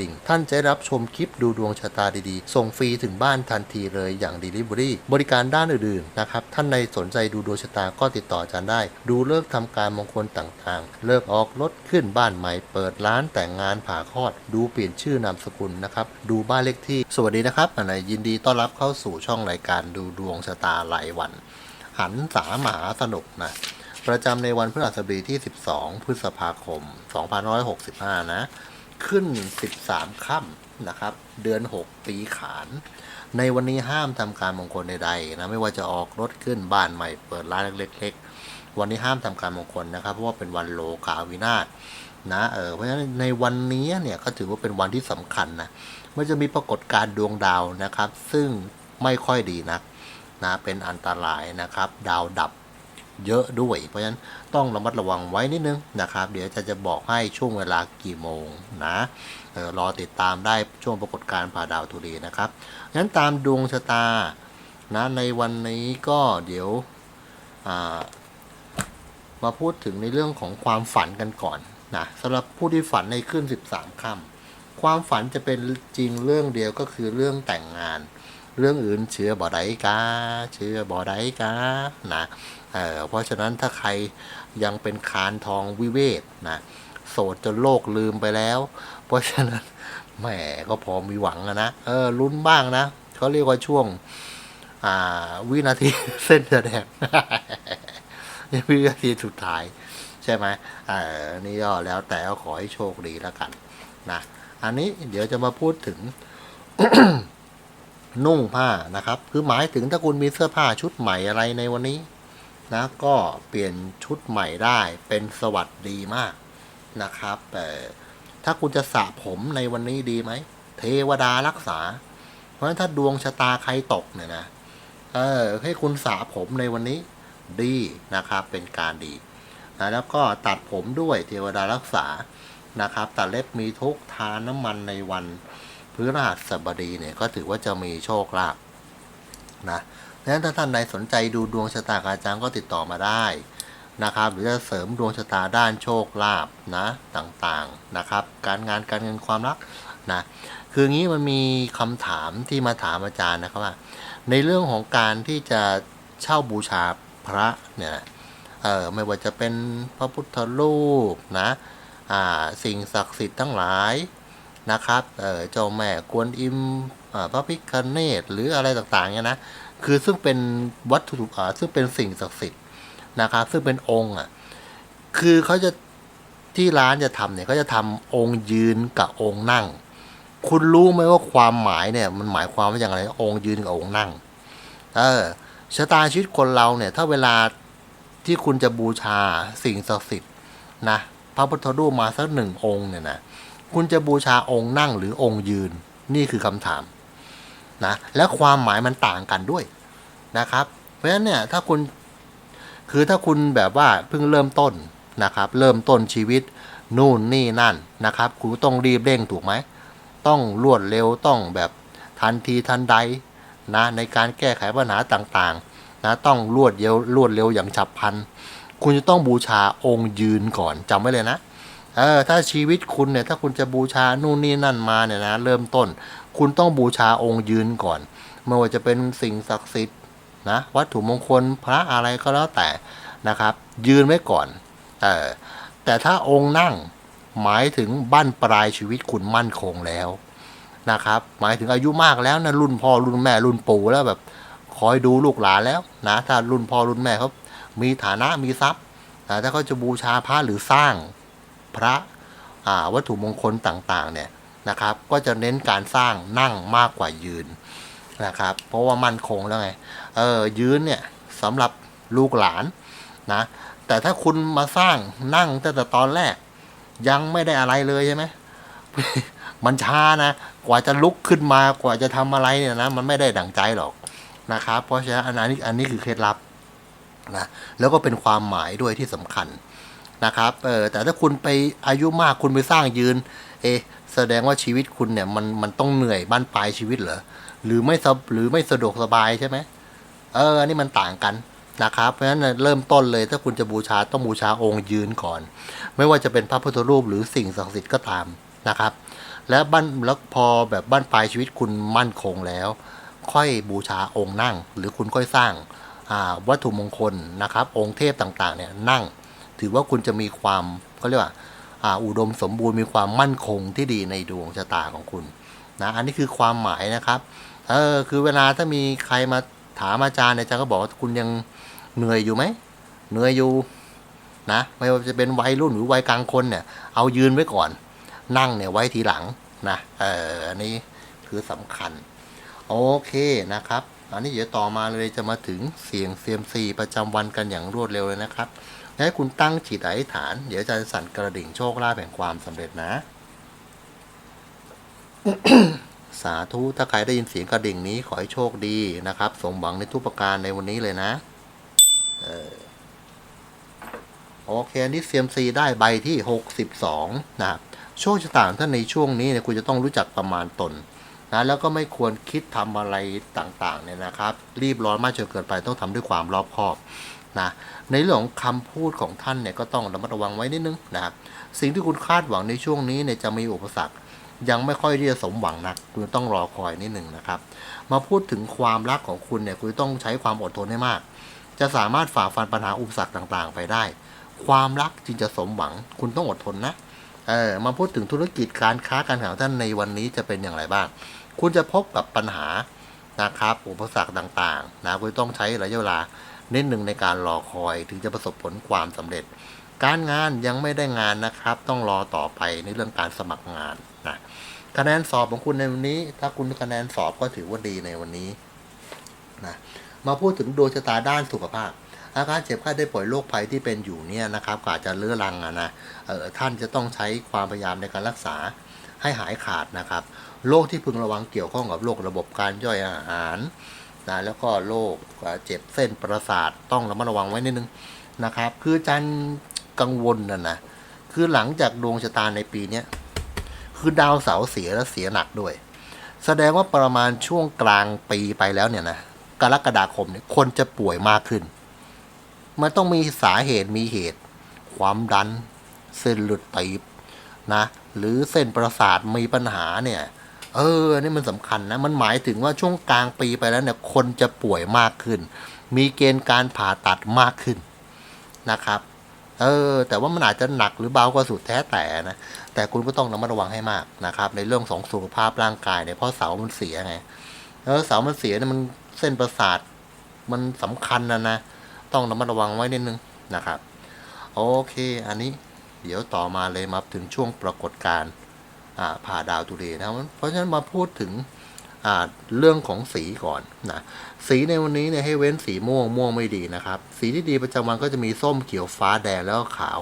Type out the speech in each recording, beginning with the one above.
ดิ่ง ท่านจะได้รับชมคลิปดูดวงชะตาดีๆ ส่งฟรีถึงบ้านทันทีเลยอย่าง Delivery บริการด้านอื่นๆนะครับ ท่านในสนใจดูดวงชะตาก็ติดต่ออาจารย์ได้ ดูเลิกษ์ทำการมงคลต่างๆ เลิกออกรถขึ้นบ้านใหม่ เปิดร้านแต่งงานผ่าคลอด ดูเปลี่ยนชื่อนามสกุลนะครับ ดูบ้านเลขที่ สวัสดีนะครับอันไหนยินดีต้อนรับเข้าสู่ช่องรายการดูดวงชะตารายวัน หันสามหาสนุกนะประจำในวันพฤหัสบดีที่ 12 พฤษภาคม 2565 นะ ขึ้น 13ค่ำนะครับ เดือน 6 ปีขาน ในวันนี้ห้ามทำการมงคลใดๆนะไม่ว่าจะออกรถขึ้นบ้านใหม่เปิดร้านเล็ก ๆ วันนี้ห้ามทำการมงคลนะครับ เพราะว่าเป็นวันโลกาวินาศนะเออเพราะฉะนั้นในวันนี้เนี่ยก็ถือว่าเป็นวันที่สำคัญนะมันจะมีปรากฏการดวงดาวนะครับ ซึ่งไม่ค่อยดีนักนะเป็นอันตรายนะครับ ดาวดับ เยอะด้วย เพราะฉะนั้นต้องระมัดระวังไว้นิดนึงนะครับ เดี๋ยวจะจะบอกให้ช่วงเวลากี่โมงนะเออรอติดตามได้ช่วงปรากฏการณ์ผ่าดาวทุรีนะครับงั้นตามดวงชะตานะในวันนี้ก็เดี๋ยวามาพูดถึงในเรื่องของความฝันกันก่อนนะสำหรับผู้ที่ฝันในขึ้น 13ค่ำความฝันจะเป็นจริงเรื่องเดียวก็คือเรื่องแต่งงาน เรื่องอื่นเชื่อบ่ได้กาเชื่อบ่ได้กานะ เเพราะฉะนั้นถ้าใครยังเป็นคานทองวิเวกนะโสดจนโลกลืมไปแล้ว เพราะฉะนั้นแหมก็พอมีหวังนะเออลุ้นบ้างนะเขาเรียกว่าช่วงอ่าวินาทีเส้นแสดงวินาทีสุดท้ายใช่ไหมเออนี่ก็แล้วแต่ขอให้โชคดีแล้วกันนะอันนี้เดี๋ยวจะมาพูดถึงนุ่งผ้านะครับ คือหมายถึงถ้าคุณมีเสื้อผ้าชุดใหม่อะไรในวันนี้ นะก็เปลี่ยนชุดใหม่ได้เป็นสวัสดีมากนะครับแต่ถ้าคุณจะสระผมในวันนี้ดีไหม เทวดารักษา เพราะฉะนั้นถ้าดวงชะตาใครตกเนี่ยนะเออให้คุณสระผมในวันนี้ดีนะครับเป็นการดีนะแล้วก็ตัดผมด้วยเทวดารักษานะครับตัดเล็บมีทุกทาน้ำมันในวันพฤหัสบดีเนี่ยก็ถือว่าจะมีโชคลาภ นะดังนั้นถ้าท่านใดสนใจดูดวงชะตากับอาจารย์ก็ติดต่อมาได้นะครับ หรือจะเสริมดวงชะตาด้านโชคลาภนะต่างๆนะครับ การงานการเงินความรักนะคืองี้มันมีคำถามที่มาถามอาจารย์นะครับว่า ในเรื่องของการที่จะเช่าบูชาพระเนี่ยเออไม่ว่าจะเป็นพระพุทธรูปนะอ่าสิ่งศักดิ์สิทธิ์ทั้งหลายนะครับเออเจ้าแม่กวนอิม พระพิฆเนศหรืออะไรต่างๆเนี่ยนะคือซึ่งเป็นวัตถุอ่าซึ่งเป็นสิ่งศักดิ์สิทธิ์นะครับซึ่งเป็นองค์อะคือเขาจะที่ร้านจะทำเนี่ยเขาจะทำองค์ยืนกับองค์นั่ง คุณรู้ไหมว่าความหมายเนี่ย มันหมายความว่าอย่างไรองค์ยืนกับองค์นั่ง เออชะตาชีวิตคนเราเนี่ย ถ้าเวลาที่คุณจะบูชาสิ่งศักดิ์สิทธิ์นะพระพุทธรูปมาสักหนึ่งองค์เนี่ยนะคุณจะบูชาองค์นั่งหรือองค์ยืนนี่คือคำถาม นะและความหมายมันต่างกันด้วยนะครับ เพราะฉะนั้นเนี่ยถ้าคุณคือถ้าคุณแบบว่าเพิ่งเริ่มต้นนะครับ เริ่มต้นชีวิตนู่นนี่นั่นนะครับ คุณต้องรีบเร่งถูกไหมต้องรวดเร็วต้องแบบทันทีทันใดนะในการแก้ไขปัญหาต่างๆนะต้องรวดเร็วรวดเร็วอย่างฉับพลัน คุณจะต้องบูชาองค์ยืนก่อนจำไว้เลยนะ เออถ้าชีวิตคุณเนี่ยถ้าคุณจะบูชานู่นนี่นั่นมาเนี่ยนะเริ่มต้น คุณต้องบูชาองค์ยืนก่อนไม่ว่าจะเป็นสิ่งศักดิ์สิทธิ์นะวัตถุมงคลพระอะไรก็แล้วแต่นะครับ ยืนไว้ก่อนเออแต่ถ้าองค์นั่งหมายถึงบั้นปลายชีวิตคุณมั่นคงแล้วนะครับ หมายถึงอายุมากแล้วนะรุ่นพ่อรุ่นแม่รุ่นปู่แล้วแบบคอยดูลูกหลานแล้วนะถ้ารุ่นพ่อรุ่นแม่เขามีฐานะมีทรัพย์นะถ้าเขาจะบูชาพระหรือสร้าง พระวัตถุมงคลต่างๆเนี่ยนะครับ ก็จะเน้นการสร้างนั่งมากกว่ายืนนะครับ เพราะว่ามั่นคงแล้วไงเออยืนเนี่ยสำหรับลูกหลานนะแต่ถ้าคุณมาสร้างนั่งตั้งแต่ตอนแรก ยังไม่ได้อะไรเลยใช่ไหมมันช้านะ กว่าจะลุกขึ้นมากว่าจะทำอะไรเนี่ยนะ มันไม่ได้ดั่งใจหรอกนะครับ เพราะฉะนั้นอันนี้อันนี้คือเคล็ดลับนะแล้วก็เป็นความหมายด้วยที่สำคัญ นะครับเออแต่ถ้าคุณไปอายุมากคุณไปสร้างยืน เอ แสดงว่าชีวิตคุณเนี่ยมันมันต้องเหนื่อยบ้านปลายชีวิตเหรอหรือไม่สบหรือไม่สะดวกสบายใช่ไหมเอออันนี้มันต่างกันนะครับเพราะฉะนั้นเริ่มต้นเลยถ้าคุณจะบูชาต้องบูชาองค์ยืนก่อน ไม่ว่าจะเป็นพระพุทธรูปหรือสิ่งศักดิ์สิทธิ์ก็ตามนะครับ และบ้านแล้วพอแบบบ้านปลายชีวิตคุณมั่นคงแล้ว ค่อยบูชาองค์นั่ง หรือคุณค่อยสร้างวัตถุมงคลนะครับ องค์เทพต่างๆเนี่ยนั่ง ถือว่าคุณจะมีความเขาเรียกว่าอ่าอุดมสมบูรณ์มีความมั่นคงที่ดีในดวงชะตาของคุณนะอันนี้คือความหมายนะครับเออคือเวลาถ้ามีใครมาถามอาจารย์เนี่ยอาจารย์ก็บอกว่าคุณยังเหนื่อยอยู่ไหมเหนื่อยอยู่นะไม่ว่าจะเป็นวัยรุ่นหรือวัยกลางคนเนี่ยเอายืนไว้ก่อน นั่งเนี่ยไว้ทีหลังนะเอออันนี้คือสำคัญ โอเคนะครับ อันนี้เดี๋ยวต่อมาเลยจะมาถึงเสียงเซียมซีประจำวันกันอย่างรวดเร็วเลยนะครับ ให้คุณตั้งจิตอธิษฐาน เดี๋ยวจะสั่นกระดิ่งโชคลาภแห่งความสำเร็จนะ สาธุ ถ้าใครได้ยินเสียงกระดิ่งนี้ขอให้โชคดีนะครับ สมหวังในทุกประการในวันนี้เลยนะออโอเคอันนี้เซียมซีได้ใบที่ 62 นะครับ โชคชะตางท่านในช่วงนี้เนี่ยคุณจะต้องรู้จักประมาณตนนะแล้วก็ไม่ควรคิดทำอะไรต่างๆเนี่ยนะครับ รีบร้อนมากจนเกินไปต้องทำด้วยความรอบคอบ นะในเรื่องของคำพูดของท่านเนี่ยก็ต้องระมัดระวังไว้นิดนึงนะครับสิ่งที่คุณคาดหวังในช่วงนี้เนี่ยจะมีอุปสรรค ยังไม่ค่อยที่จะสมหวังนักคุณต้องรอคอยนิดหนึ่งนะครับ มาพูดถึงความรักของคุณเนี่ยคุณต้องใช้ความอดทนให้มาก จะสามารถฝ่าฟันปัญหาอุปสรรคต่างๆ ไปได้ ความรักจึงจะสมหวัง คุณต้องอดทนนะเออมาพูดถึงธุรกิจการค้าการขายท่านในวันนี้จะเป็นอย่างไรบ้าง คุณจะพบกับปัญหานะครับอุปสรรคต่างๆนะคุณต้องใช้ระยะเวลา เนิดหนึ่งในการรอคอยถึงจะประสบผลความสำเร็จ การงานยังไม่ได้งานนะครับ ต้องรอต่อไปในเรื่องการสมัครงานนะคะแนนสอบของคุณในวันนี้ ถ้าคุณคะแนนสอบก็ถือว่าดีในวันนี้นะมาพูดถึงดวงชะตาด้านสุขภาพ อาการเจ็บไข้ได้ป่วยโรคภัยที่เป็นอยู่เนี่ยนะครับก็อาจจะเลื้อรังอะนะเออท่านจะต้องใช้ความพยายามในการรักษาให้หายขาดนะครับโรคที่พึงระวังเกี่ยวข้องกับโรคระบบการย่อยอาหาร นะแล้วก็โรคเจ็บเส้นประสาทต้องระมัดระวังไว้นิดนึงนะครับ คืออาจันกังวลนะนะคือหลังจากดวงชะตาในปีเนี้ยคือดาวเสาร์เสียแล้วเสียหนักด้วย แสดงว่าประมาณช่วงกลางปีไปแล้วเนี่ยนะกรกฎาคมเนี่ยคนจะป่วยมากขึ้น มันต้องมีสาเหตุมีเหตุ ความดัน เส้นเลือดตีบนะ หรือเส้นประสาทมีปัญหาเนี่ย เออ นี่มันสำคัญนะ มันหมายถึงว่าช่วงกลางปีไปแล้วเนี่ย คนจะป่วยมากขึ้น มีเกณฑ์การผ่าตัดมากขึ้นนะครับ เออ แต่ว่ามันอาจจะหนักหรือเบาก็สุดแท้แต่นะ แต่คุณก็ต้องระมัดระวังให้มากนะครับ ในเรื่องของสุขภาพร่างกายเนี่ย เพราะเสามันเสียไงเออเสามันเสียเนี่ยมันเส้นประสาทมันสำคัญนะนะ ต้องระมัดระวังไว้นิดนึงนะครับ โอเค อันนี้เดี๋ยวต่อมาเลยมาถึงช่วงปรากฏการณ์ ผ่าดาวตุเรนะเพราะฉะนั้นมาพูดถึงเรื่องของสีก่อนนะสีในวันนี้เนี่ยให้เว้นสีม่วงม่วงไม่ดีนะครับ สีที่ดีประจำวันก็จะมีส้มเขียวฟ้าแดงแล้วก็ขาว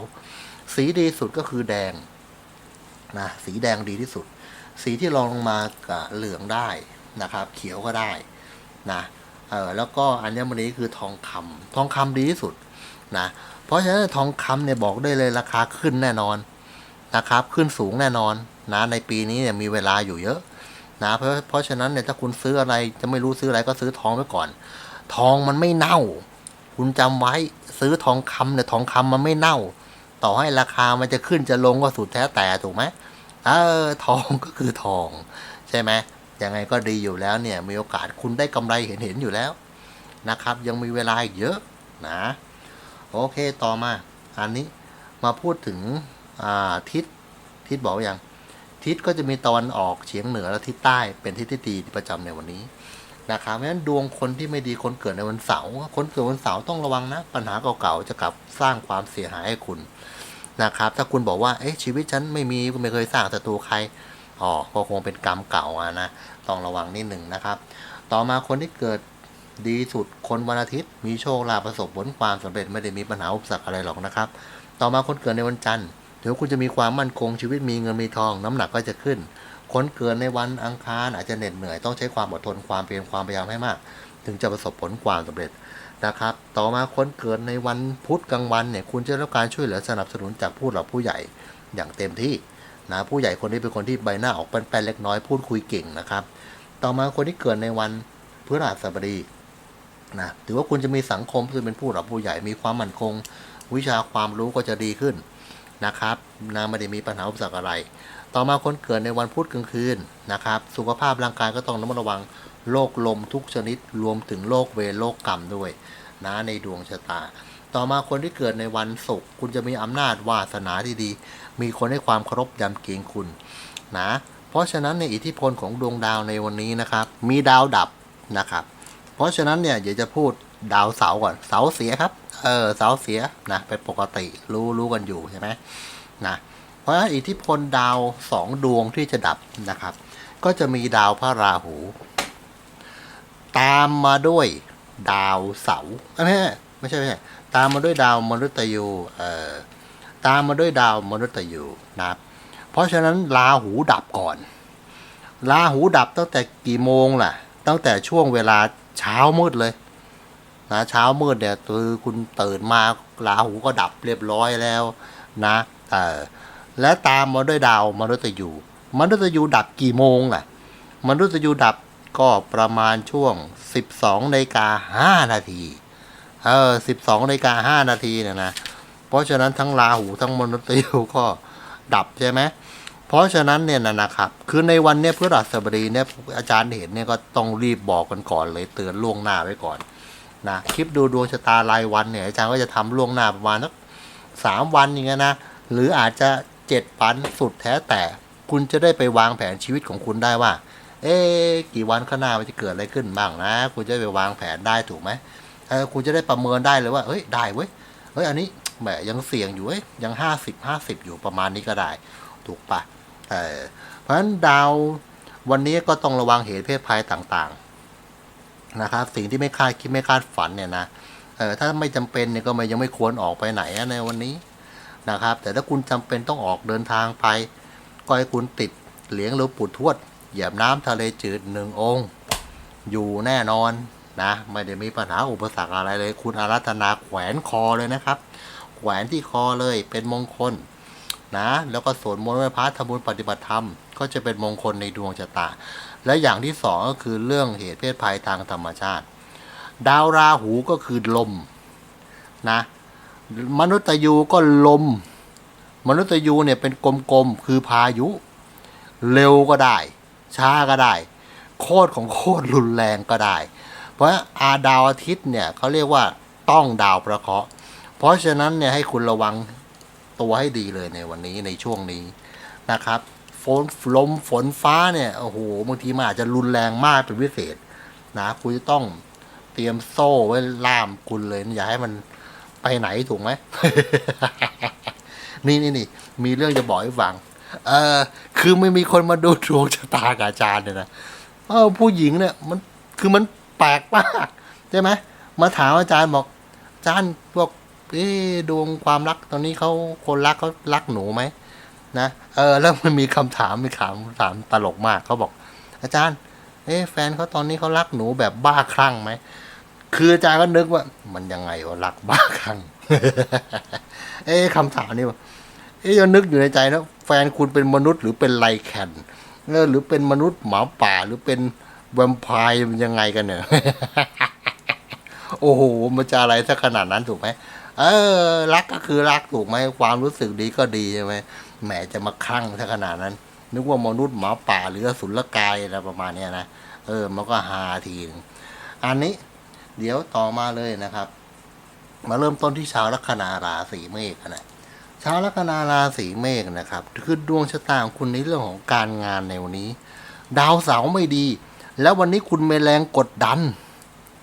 สีดีสุดก็คือแดงนะสีแดงดีที่สุด สีที่รองลงมากเหลืองได้นะครับ เขียวก็ได้นะเออแล้วก็อัญมณีคือทองคำทองคำดีที่สุดนะเพราะฉะนั้นทองคำเนี่ยบอกได้เลยราคาขึ้นแน่นอนนะครับ ขึ้นสูงแน่นอน นะในปีนี้เนี่ยมีเวลาอยู่เยอะนะเพราะเพราะฉะนั้นเนี่ยถ้าคุณซื้ออะไรจะไม่รู้ซื้ออะไรก็ซื้อทองไว้ก่อน ทองมันไม่เน่า คุณจำไว้ซื้อทองคำเนี่ยทองคำมันไม่เน่า ต่อให้ราคามันจะขึ้นจะลงก็สุดแท้แต่ถูกไหมเออทองก็คือทอง ใช่ไหมยังไงก็ดีอยู่แล้วเนี่ยมีโอกาสคุณได้กำไรเห็นเห็นอยู่แล้วนะครับ ยังมีเวลาอีกเยอะนะโอเคต่อมา อันนี้มาพูดถึงอาทิศทิศบอกว่าอย่าง ทิศก็จะมีตะวันออกเฉียงเหนือและทิศใต้เป็นทิศที่ดีประจำในวันนี้นะครับเพราะฉะนั้นดวงคนที่ไม่ดีคนเกิดในวันเสาร์คนเกิดวันเสาร์ต้องระวังนะ ปัญหาเก่าๆจะกลับสร้างความเสียหายให้คุณนะครับถ้าคุณบอกว่าเอ๊ะชีวิตฉันไม่มีไม่เคยสร้างศัตรูใครอ๋อก็คงเป็นกรรมเก่าอะนะต้องระวังนิดหนึ่งนะครับ ต่อมาคนที่เกิดดีสุดคนวันอาทิตย์ มีโชคลาภประสบผลความสำเร็จไม่ได้มีปัญหาอุปสรรคอะไรหรอกนะครับ ต่อมาคนเกิดในวันจันทร์ เดี๋ยวคุณจะมีความมั่นคงชีวิตมีเงินมีทอง น้ำหนักก็จะขึ้น ค้นเกิดในวันอังคารอาจจะเหน็ดเหนื่อยต้องใช้ความอดทนความเพียรความพยายามให้มาก ถึงจะประสบผลความสำเร็จนะครับ ต่อมาค้นเกิดในวันพุธกลางวันเนี่ยคุณจะได้รับการช่วยเหลือสนับสนุนจากผู้หลักผู้ใหญ่อย่างเต็มที่นะผู้ใหญ่คนนี้เป็นคนที่ใบหน้าออกแป้นๆเล็กน้อยพูดคุยเก่งนะครับ ต่อมาคนที่เกิดในวันพฤหัสบดีนะถือว่าคุณจะมีสังคมซึ่งเป็นผู้หลักผู้ใหญ่มีความมั่นคง วิชาความรู้ก็จะดีขึ้น นะครับนะไม่ได้มีปัญหาอุปสรรคอะไร ต่อมาคนเกิดในวันพุธกลางคืนนะครับ สุขภาพร่างกายก็ต้องระมัดระวังโรคลมทุกชนิดรวมถึงโรคเวรโรคกรรมด้วยนะในดวงชะตา ต่อมาคนที่เกิดในวันศุกร์คุณจะมีอำนาจวาสนาที่ดี มีคนให้ความเคารพยำเกรงคุณนะเพราะฉะนั้นในอิทธิพลของดวงดาวในวันนี้นะครับ มีดาวดับนะครับ เพราะฉะนั้นเนี่ยเดี๋ยวจะพูด ดาวเสาร์ก่อน เสาร์เสียครับ เออ เสาร์เสียนะเป็นปกติรู้รู้กันอยู่ใช่ไหมนะ เพราะฉะนั้นอิทธิพลดาวสองดวงที่จะดับนะครับ ก็จะมีดาวพระราหู ตามมาด้วยดาวเสาร์เอ้ยไม่ใช่ไม่ใช่ตามมาด้วยดาวมนุษย์ยูเอ่อตามมาด้วยดาวมนุษย์ยูนะครับ เพราะฉะนั้นราหูดับก่อนราหูดับตั้งแต่กี่โมงล่ะ ตั้งแต่ช่วงเวลาเช้ามืดเลย นะเช้ามืดเนี่ยคือคุณตื่นมาราหูก็ดับเรียบร้อยแล้วนะเออและตามมาด้วยดาวมนุษย์ยูมนุษย์ยูดับกี่โมงล่ะมนุษย์ยูดับก็ประมาณช่วง 12นาฬิกา5นาทีเออ12นาฬิกา5นาทีเนี่ยนะเพราะฉะนั้นทั้งราหูทั้งมนุษย์ยูก็ดับใช่ไหมเพราะฉะนั้นเนี่ยนะครับ คือในวันเนี้ยพฤหัสบดีเนี่ยอาจารย์เห็นเนี่ยก็ต้องรีบบอกกันก่อนเลยเตือนล่วงหน้าไว้ก่อน นะคลิปดูดวงชะตารายวันเนี่ยอาจารย์ก็จะทำล่วงหน้าประมาณสักสามวันอย่างเงี้ยนะหรืออาจจะเจ็ดวันสุดแท้แต่คุณจะได้ไปวางแผนชีวิตของคุณได้ว่า เอ๊กี่วันข้างหน้ามันจะเกิดอะไรขึ้นบ้างนะ คุณจะไปวางแผนได้ถูกไหมเออคุณจะได้ประเมินได้เลยว่าเฮ้ยได้เว้ยเฮ้ยอันนี้แหมยังเสี่ยงอยู่เว้ยยังห้าสิบห้าสิบอยู่ประมาณนี้ก็ได้ ถูกปะเออเพราะฉะนั้นดาววันนี้ก็ต้องระวังเหตุเพศภัยต่างๆ นะครับ สิ่งที่ไม่คาดคิดไม่คาดฝันเนี่ยนะเออถ้าไม่จำเป็นเนี่ยก็ไม่ยังไม่ควรออกไปไหนในวันนี้นะครับ แต่ถ้าคุณจำเป็นต้องออกเดินทางไป ก็ให้คุณติดเหลียงหรือปู่ทวดเหยียบน้ำทะเลจืดหนึ่งองค์ อยู่แน่นอนนะไม่ได้มีปัญหาอุปสรรคอะไรเลย คุณอารัธนาแขวนคอเลยนะครับ แขวนที่คอเลยเป็นมงคลนะ แล้วก็สวดมนต์ไหว้พระทำบุญปฏิบัติธรรม ก็จะเป็นมงคลในดวงชะตา และอย่างที่สองก็คือเรื่องเหตุเพศภัยทางธรรมชาติ ดาวราหูก็คือลมนะ มนุษย์ยูก็ลม มนุษย์ยูเนี่ยเป็นกลมๆคือพายุ เร็วก็ได้ ช้าก็ได้ โคตรของโคตรรุนแรงก็ได้ เพราะอาดาวอาทิตย์เนี่ยเขาเรียกว่าต้องดาวประเคราะห์ เพราะฉะนั้นเนี่ยให้คุณระวังตัวให้ดีเลยในวันนี้ในช่วงนี้นะครับ นลมฝนฟ้าเนี่ยโอ้โหบางทีมันอาจจะรุนแรงมากเป็นพิเศษนะคุณจะต้องเตรียมโซ่ไว้ล่ามคุณเลย อย่าให้มันไปไหนถูกไหมนี่นี่นี่มีเรื่องจะบอกให้ฟัง เออคือไม่มีคนมาดูดวงชะตากับอาจารย์เนี่ยนะเออผู้หญิงเนี่ย มันคือมันแปลกมากใช่ไหมมาถามอาจารย์บอกอาจารย์พวกเอ๊ดวงความรักตอนนี้เขาคนรักเขารักหนูไหม นะเออแล้วมันมีคำถามมีถามถามตลกมากเขาบอก อาจารย์ เอ๊ะแฟนเขาตอนนี้เขารักหนูแบบบ้าคลั่งไหมคืออาจารย์ก็นึกว่า มันยังไงวะรักบ้าคลั่งเอ๊ะคำถามนี้วะเอ๊ะยังนึกอยู่ในใจนะแฟนคุณเป็นมนุษย์หรือเป็นไลแคนเออหรือเป็นมนุษย์หมาป่าหรือเป็นแวมไพร์มันยังไงกันเนี่ยโอ้โหมันจะอะไรถ้าขนาดนั้นถูกไหมเออ รักก็คือรักถูกไหมความรู้สึกดีก็ดีใช่ไหม แหมจะมาคลั่งถ้าขนาดนั้น นึกว่ามนุษย์หมาป่าหรือสุรกายอะไรประมาณเนี้ยนะเออมันก็ฮาทีนึงอันนี้เดี๋ยวต่อมาเลยนะครับ มาเริ่มต้นที่ชาวลัคนาราศีเมษนะชาวลัคนาราศีเมษนะครับ คือดวงชะตาของคุณในเรื่องของการงานในวันนี้ ดาวเสาร์ไม่ดี แล้ววันนี้คุณมีแรงกดดัน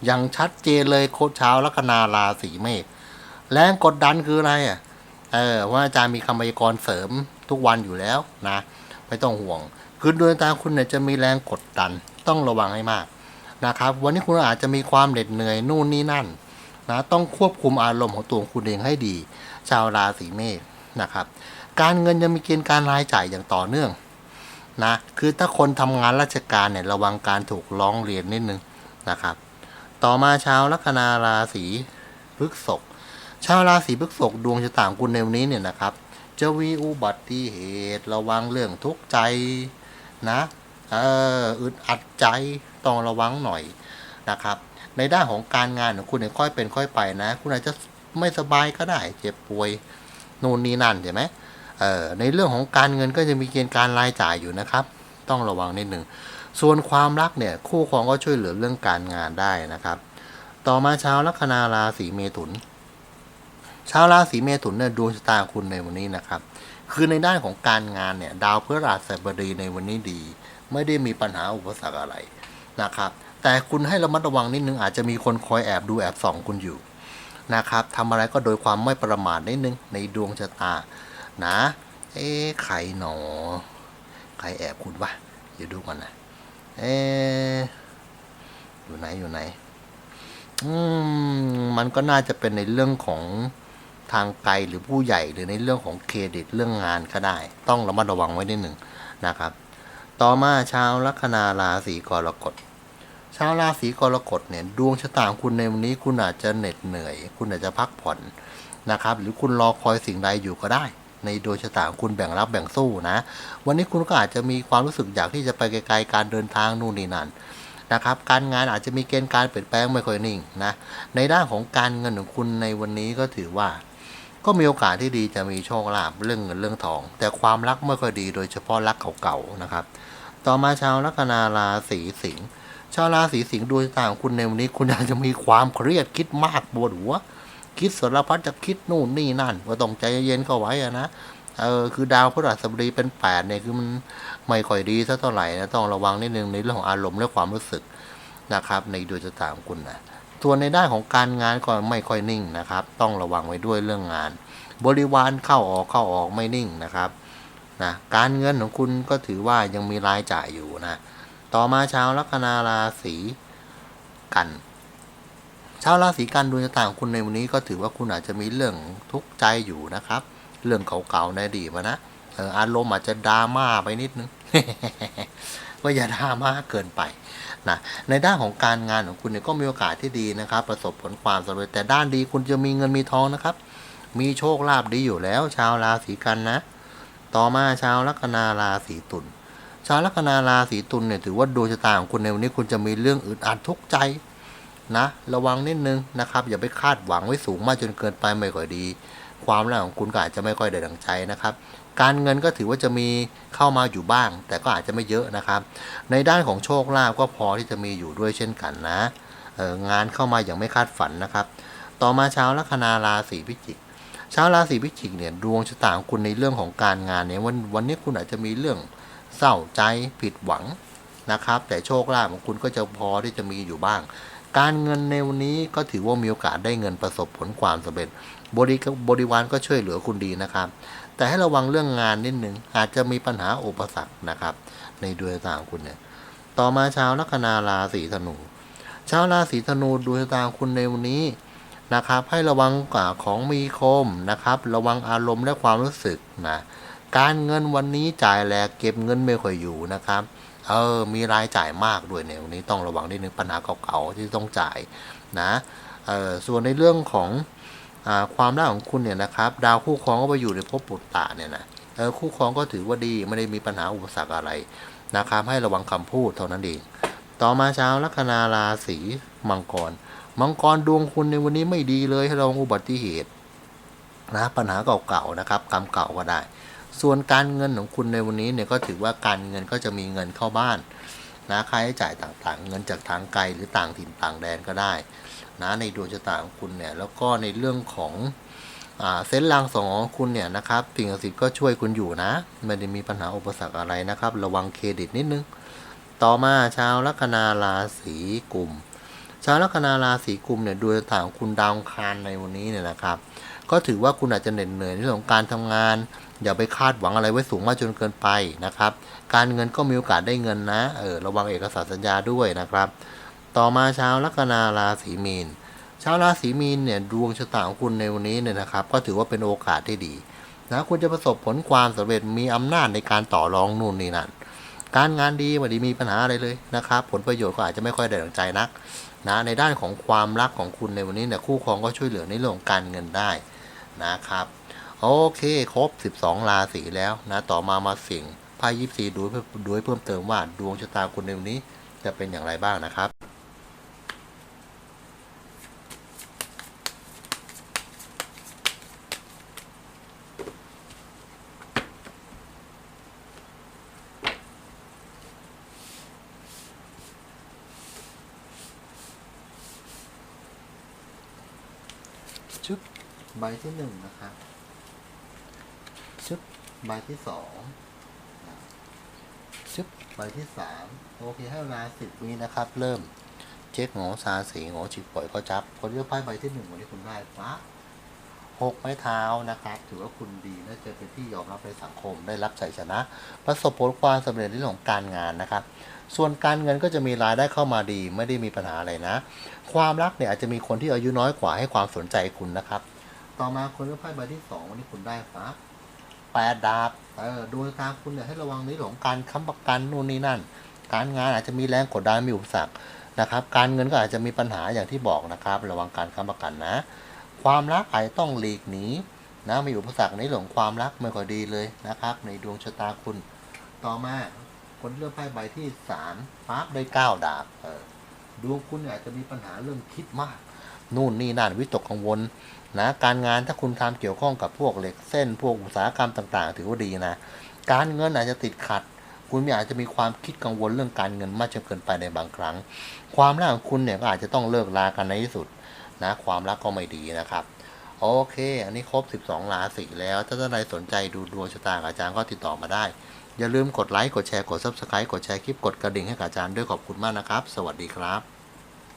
อย่างชัดเจนเลยโคชาวลัคนาราศีเมษแรงกดดันคืออะไรอะ เออว่าอาจารย์มีคำพยากรณ์เสริมทุกวันอยู่แล้วนะ ไม่ต้องห่วง คือดวงตาคุณเนี่ยจะมีแรงกดดันต้องระวังให้มากนะครับ วันนี้คุณอาจจะมีความเหน็ดเหนื่อยนู่นนี่นั่นนะต้องควบคุมอารมณ์ของตัวคุณเองให้ดี ชาวราศีเมษนะครับ การเงินยังมีเกณฑ์การรายจ่ายอย่างต่อเนื่องนะคือถ้าคนทำงานราชการเนี่ยระวังการถูกร้องเรียนนิดนึงนะครับ ต่อมาชาวลัคนาราศีพฤษภ ชาวราศีพฤษภดวงชะตาของคุณในวันนี้เนี่ยนะครับ จะมีอุบัติเหตุระวังเรื่องทุกข์ใจนะเอออึดอัดใจต้องระวังหน่อยนะครับ ในด้านของการงานของคุณเนี่ยค่อยเป็นค่อยไปนะ คุณอาจจะไม่สบายก็ได้เจ็บป่วยนู่นนี่นั่นใช่ไหมเออในเรื่องของการเงินก็จะมีเกณฑ์การรายจ่ายอยู่นะครับ ต้องระวังนิดหนึ่งส่วนความรักเนี่ยคู่ครองก็ช่วยเหลือเรื่องการงานได้นะครับ ต่อมาชาวลัคนาราศีเมถุน ชาวราศีเมถุนเนี่ยดวงชะตาคุณในวันนี้นะครับ คือในด้านของการงานเนี่ย ดาวพฤหัสบดีในวันนี้ดี ไม่ได้มีปัญหาอุปสรรคอะไรนะครับ แต่คุณให้ระมัดระวังนิดนึงอาจจะมีคนคอยแอบดูแอบส่องคุณอยู่นะครับทำอะไรก็โดยความไม่ประมาทนิดนึงในดวงชะตานะ เอ๊ใครหนอ ใครแอบคุณวะเดี๋ยวดูก่อนนะ เอ๊อยู่ไหนอยู่ไหน อืม มันก็น่าจะเป็นในเรื่องของ ทางไกลหรือผู้ใหญ่หรือในเรื่องของเครดิตเรื่องงานก็ได้ ต้องระมัดระวังไว้นิดหนึ่งนะครับ ต่อมาชาวลัคนาราศีกรกฎชาวราศีกรกฎเนี่ยดวงชะตางคุณในวันนี้คุณอาจจะเหน็ดเหนื่อย คุณอาจจะพักผ่อนนะครับ หรือคุณรอคอยสิ่งใดอยู่ก็ได้ ในดวงชะตางคุณแบ่งรับแบ่งสู้นะ วันนี้คุณก็อาจจะมีความรู้สึกอยากที่จะไปไกลๆการเดินทางนู่นนี่นั่นนะครับการงานอาจจะมีเกณฑ์การเปลี่ยนแปลงไม่ค่อยนิ่งนะในด้านของการเงินของคุณในวันนี้ก็ถือว่า ก็มีโอกาสที่ดีจะมีโชคลาภเรื่องเงินเรื่องทอง แต่ความรักไม่ค่อยดีโดยเฉพาะรักเก่าๆนะครับ ต่อมาชาวลัคนาราศีสิงห์ชาวราศีสิงห์ดวงชะตาของคุณในวันนี้ คุณอาจจะมีความเครียดคิดมากปวดหัว คิดสารพัดจะคิดนู่นนี่นั่น ก็ต้องใจเย็นเข้าไว้นะเออคือดาวพฤหัสบดีเป็นแปดเนี่ยคือมันไม่ค่อยดีสักเท่าไหร่นะต้องระวังนิดนึงในเรื่องของอารมณ์และความรู้สึกนะครับ ในดวงชะตาของคุณนะ ส่วนในด้านของการงานก็ไม่ค่อยนิ่งนะครับ ต้องระวังไว้ด้วยเรื่องงาน บริวารเข้าออกเข้าออกไม่นิ่งนะครับนะการเงินของคุณก็ถือว่ายังมีรายจ่ายอยู่นะ ต่อมาชาวลัคนาราศีกันชาวราศีกันดวงชะตาของคุณในวันนี้ก็ถือว่าคุณอาจจะมีเรื่องทุกข์ใจอยู่นะครับ เรื่องเก่าๆในอดีตมานะเอออารมณ์อาจจะดราม่าไปนิดนึงก็อย่าดราม่าเกินไป นะในด้านของการงานของคุณเนี่ยก็มีโอกาสที่ดีนะครับ ประสบผลความสำเร็จแต่ด้านดีคุณจะมีเงินมีทองนะครับ มีโชคลาภดีอยู่แล้ว ชาวราศีกันนะ ต่อมาชาวลัคนาราศีตุลชาวลัคนาราศีตุลเนี่ยถือว่าดวงชะตาของคุณในวันนี้คุณจะมีเรื่องอึดอัดทุกใจนะระวังนิดนึงนะครับ อย่าไปคาดหวังไว้สูงมากจนเกินไปไม่ค่อยดี ความรักของคุณก็อาจจะไม่ค่อยได้ดังใจนะครับ การเงินก็ถือว่าจะมีเข้ามาอยู่บ้าง แต่ก็อาจจะไม่เยอะนะครับ ในด้านของโชคลาภก็พอที่จะมีอยู่ด้วยเช่นกันนะงานเข้ามาอย่างไม่คาดฝันนะครับ ต่อมาชาวลัคนาราศีพิจิกชาวราศีพิจิกเนี่ยดวงชะตาของคุณในเรื่องของการงานเนี่ยวันวันนี้คุณอาจจะมีเรื่องเศร้าใจผิดหวังนะครับ แต่โชคลาภของคุณก็จะพอที่จะมีอยู่บ้าง การเงินในวันนี้ก็ถือว่ามีโอกาสได้เงินประสบผลความสำเร็จ บริบริวารก็ช่วยเหลือคุณดีนะครับ แต่ให้ระวังเรื่องงานนิดหนึ่งอาจจะมีปัญหาอุปสรรคนะครับ ในดวงชะตาของคุณเนี่ยต่อมาชาวลัคนาราศีธนูชาวราศีธนูดวงชะตาของคุณในวันนี้นะครับ ให้ระวังกว่าของมีคมนะครับ ระวังอารมณ์และความรู้สึกนะการเงินวันนี้จ่ายแหลกเก็บเงินไม่ค่อยอยู่นะครับเออมีรายจ่ายมากด้วยเนี่ยวันนี้ต้องระวังนิดนึงปัญหาเก่าๆที่ต้องจ่ายนะเออส่วนในเรื่องของ ความรักของคุณเนี่ยนะครับ ดาวคู่ครองก็ไปอยู่ในภพปุตตะเนี่ยนะเออคู่ครองก็ถือว่าดีไม่ได้มีปัญหาอุปสรรคอะไรนะครับ ให้ระวังคำพูดเท่านั้นเอง ต่อมาชาวลัคนาราศีมังกร มังกรดวงคุณในวันนี้ไม่ดีเลยให้ระวังอุบัติเหตุนะปัญหาเก่าๆนะครับกรรมเก่าก็ได้ ส่วนการเงินของคุณในวันนี้เนี่ยก็ถือว่าการเงินก็จะมีเงินเข้าบ้านนะค่าใช้จ่ายต่างๆ เงินจากทางไกลหรือต่างถิ่นต่างแดนก็ได้ นะในดวงชะตาของคุณเนี่ยแล้วก็ในเรื่องของอเส้นรางสองของคุณเนี่ยนะครับสิ่งศักดิ์สิทธิ์ก็ช่วยคุณอยู่นะไม่ได้มีปัญหาอุปสรรคอะไรนะครับ ระวังเครดิตนิดนึง ต่อมาชาวลัคนาราศีกุมชาวลัคนาราศีกุมเนี่ยดวงชะตาของคุณดาวคารในวันนี้เนี่ยนะครับ ก็ถือว่าคุณอาจจะเหน็ดเหนื่อยในเรื่องของการทำงานอย่าไปคาดหวังอะไรไว้สูงมากจนเกินไปนะครับ การเงินก็มีโอกาสได้เงินนะเออระวังเอกสารสัญญาด้วยนะครับ ต่อมาชาวลัคนาราศีมีน ชาวราศีมีนเนี่ยดวงชะตาของคุณในวันนี้เนี่ยนะครับ ก็ถือว่าเป็นโอกาสที่ดีนะคุณจะประสบผลความสำเร็จมีอำนาจในการต่อรองนู่นนี่นั่นการงานดีไม่ได้มีปัญหาอะไรเลยนะครับ ผลประโยชน์ก็อาจจะไม่ค่อยได้ดังใจนักนะในด้านของความรักของคุณในวันนี้เนี่ยคู่ครองก็ช่วยเหลือในเรื่องของการเงินได้นะครับโอเคครบ 12 ราศีแล้วนะต่อมามาสิ่งไพ่ยิปซีดูให้ดูให้เพิ่มเติมว่าดวงชะตาคุณในวันนี้จะเป็นอย่างไรบ้างนะครับ ที่หนึ่งนะครับชุดใบที่สองชุดใบที่สามโอเคให้เวลาสิบวินะครับ เริ่มเช็คโงอซาสีโงอฉีกปล่อยก็จับ คนเลือกไพ่ใบที่หนึ่งวันนี้คุณได้ฟ้าหกไม้เท้านะครับ ถือว่าคุณดีและจะเป็นที่ยอมรับในสังคมได้รับชัยชนะ ประสบผลความสำเร็จในเรื่องของการงานนะครับ ส่วนการเงินก็จะมีรายได้เข้ามาดี ไม่ได้มีปัญหาอะไรนะ ความรักเนี่ยอาจจะมีคนที่อายุน้อยกว่าให้ความสนใจคุณนะครับ ต่อมาคนเลือกไพ่ใบที่สองวันนี้คุณได้ฟ้าแปดดาบเออดวงตาคุณเนี่ยให้ระวังในเรื่องของการค้ำประกันนู่นนี่นั่น การงานอาจจะมีแรงกดดันมีอุปสรรคนะครับ การเงินก็อาจจะมีปัญหาอย่างที่บอกนะครับ ระวังการค้ำประกันนะ ความรักอาจจะต้องหลีกหนีนะมีอุปสรรคในเรื่องความรักไม่ค่อยดีเลยนะครับ ในดวงชะตาคุณ ต่อมาคนเลือกไพ่ใบที่สามฟ้าได้เก้าดาบเออดวงคุณเนี่ยอาจจะมีปัญหาเรื่องคิดมาก นู่นนี่นั่นวิตกกังวลนะการงานถ้าคุณทำเกี่ยวข้องกับพวกเหล็กเส้น พวกอุตสาหกรรมต่างๆ ถือว่าดีนะ การเงินอาจจะติดขัด คุณอาจจะมีความคิดกังวลเรื่องการเงินมากจนเกินไปในบางครั้ง ความรักของคุณเนี่ยก็อาจจะต้องเลิกลากันในที่สุดนะความรักก็ไม่ดีนะครับโอเค อันนี้ครบ 12 ราศีแล้ว ถ้าท่านใดสนใจดูดวงชะตากับอาจารย์ก็ติดต่อมาได้ อย่าลืมกดไลค์ กดแชร์ กด Subscribe กดแชร์คลิป กดกระดิ่งให้กับอาจารย์ด้วยขอบคุณมากนะครับ สวัสดีครับ